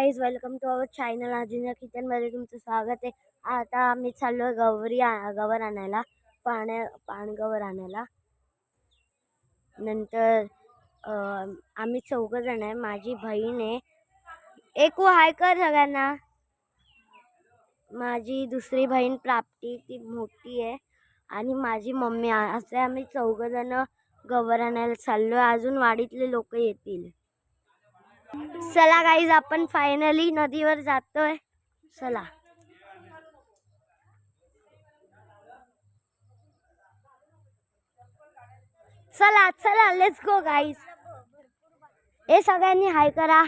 Guys welcome to our channel Ajinkya किचनमध्ये तुमचं स्वागत आहे. आता आम्ही चाललो आहे गौरी गवर आणायला. पाण्या पाणगवर आणायला. नंतर आम्ही चौघं जण आहे. माझी बहीण आहे. एकू हाय कर सगळ्यांना. माझी दुसरी बहीण प्राप्ती ती मोठी आहे. आणि माझी मम्मी असे आम्ही चौघं जण गवर आणायला चाललो आहे अजून वाडीतले लोक येतील. चला गाईज आपण फायनली नदीवर जातोय. चला. चला चला लेट्स गो गाईज हे सगळ्यांनी हाय करा.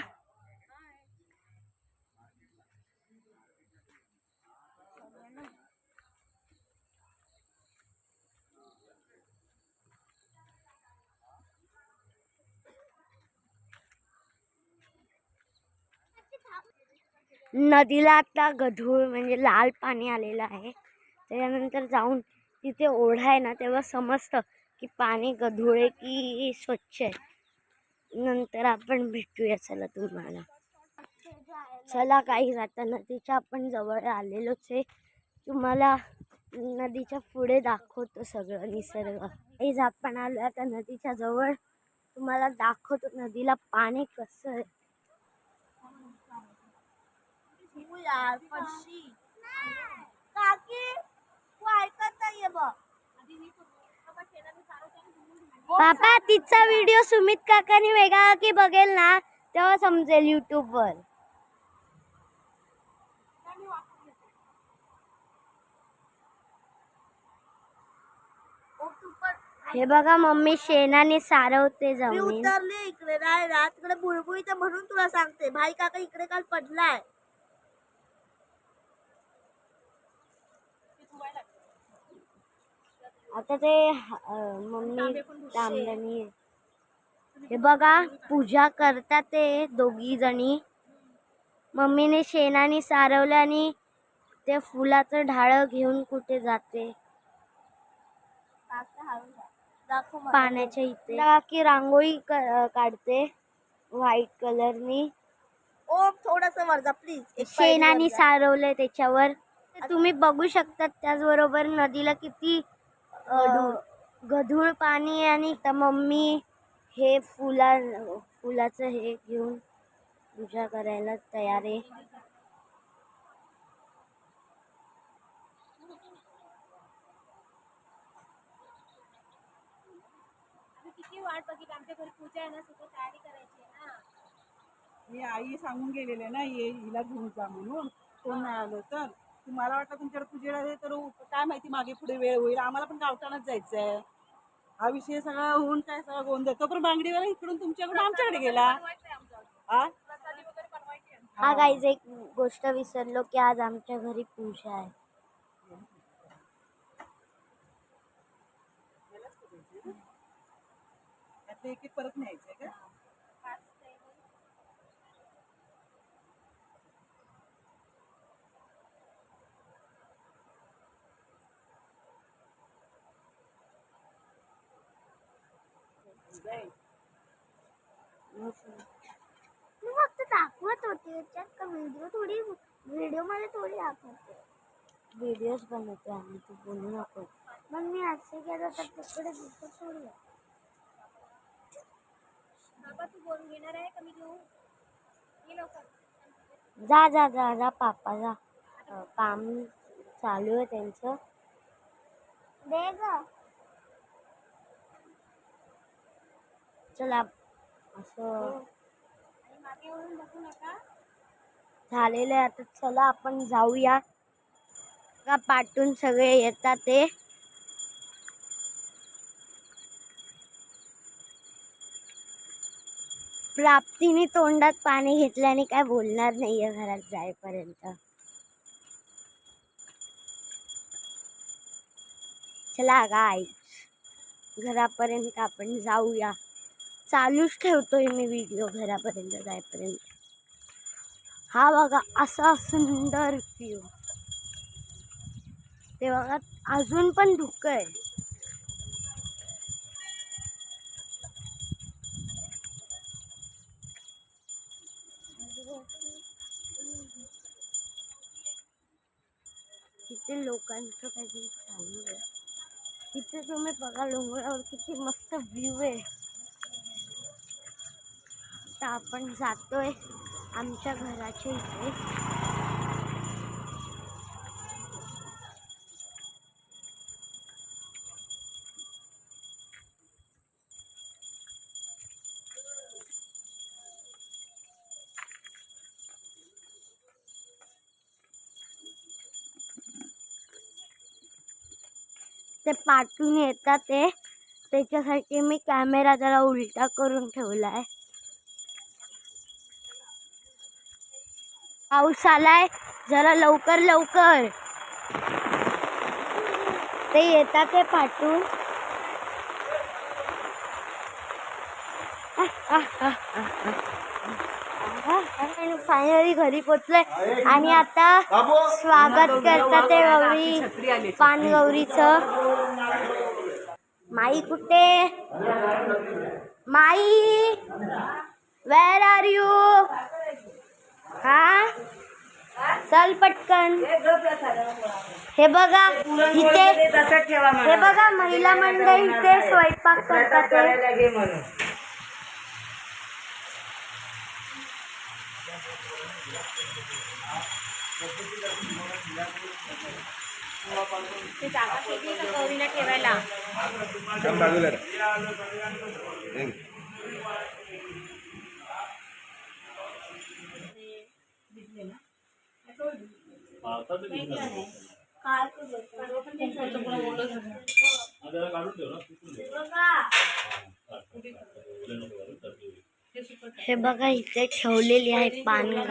नदीला आता गढूळ म्हणजे लाल पाणी आलेलं आहे. त्याच्यानंतर जाऊन तिथे ओढा आहे ना तेव्हा समजतं की पाणी गढूळ आहे की स्वच्छ आहे. नंतर आपण भेटूया. चला तुम्हाला. चला काही आता नदीच्या आपण जवळ आलेलोच आहे. तुम्हाला नदीच्या पुढे दाखवतो सगळं निसर्ग. काहीच आपण आलो आता नदीच्या जवळ तुम्हाला दाखवतो नदीला पाणी कसं आहे. यार पडशी. काकी तू ऐकत नाहीये बघ. पापा तिचा व्हिडिओ सुमित काकाने वेगळा की बघेल ना तेव्हा समजेल युट्यूब वर. हे बघा मम्मी शेणाने सारवते मी जमीन. उतरले इकडे नाही ना तिकडे बुळबुळी तर म्हणून तुला सांगते. भाई काका इकडे काल पडलाय. आता ते मम्मी तांबडणी हे बघा पूजा करतात ते दोघी जणी. मम्मीने शेणाने सारवलं आणि ते फुलाचं ढाळ घेऊन कुठे जाते. पाण्याच्या इथे. की रांगोळी काढते. व्हाईट कलरनी. ओ थोडस वरजा प्लीज शेणाने. सारवलंय त्याच्यावर. तुम्ही बघू शकता त्याचबरोबर नदीला किती गढूळ पाणी आणि त्या मम्मी हे फुला फुलाचं हे घेऊन पूजा करायला तयार आहे. किती वाट बघितली. आमच्या घरी पूजा आहे ना सगळं तयारी करायची आहे ना. हे आई सांगून गेलेले ना ये हिला घेऊन जा म्हणून. कोण नाही आलं तर. तुम्हाला वाटतं तुमच्याकडे पूजेला आहे तर काय माहिती मागे पुढे वेळ होईल. आम्हाला पण गावठाणच जायचं आहे हा विषय सगळा होऊन काय सगळा गोंधळ. तो पण बांगडीवाला इकडून तुमच्याकडून आमच्याकडे गेला. हा हा गाईज एक गोष्ट विसरलो की आज आमच्या घरी पूजा आहे. आता एक एक परत न्यायचंय का? मी फक्त दाखवत होते याच्यात का व्हिडिओ थोडी व्हिडिओमध्ये थोडी दाखवते. व्हिडिओज बनवतो आम्ही तू बोलू नको. मग मी असे गेलो तर तिकडे दिसत थोडी आहे. बाबा तू बोलून घेणार आहे का मी घेऊ? ये लवकर. जा जा जा जा पापा जा. काम चालू आहे त्यांचं. दे ग. चला असं. नका. झालेलं आहे आता. चला आपण जाऊया. का पाठून सगळे येतात ते. प्राप्तीने तोंडात पाणी घेतलं आणि काय बोलणार नाहीये घरात जाईपर्यंत. चला गाय घरापर्यंत आपण जाऊया. चालूच ठेवतोय मी व्हिडिओ घरापर्यंत जायपर्यंत हा बघा, असा सुंदर व्ह्यू ते बघा, अजून पण धुकं आहे. इथे लोकांचं काहीतरी चालू आहे. इथे तुम्ही बघा, डोंगरावर किती मस्त व्ह्यू आहे. आता आपण जातोय आमच्या घराच्या इथे. ते पाठून येतात ते. त्याच्यासाठी मी कॅमेरा जरा उलटा करून ठेवला आहे पाऊस आलाय जरा लवकर लवकर. ते येतात ते पाठून फायनली घरी पोचलोय आणि आता स्वागत करतात ते गौरी पानगौरीचं. माई कुठे? माई वेर आर यू हा चल पटकन हे बघा इथे हे बघा महिला मंडळी इथे स्वयंपाक करतात ते. Kan bagus lah. Ini. हे बघा इथे ठेवलेली आहे पानगौर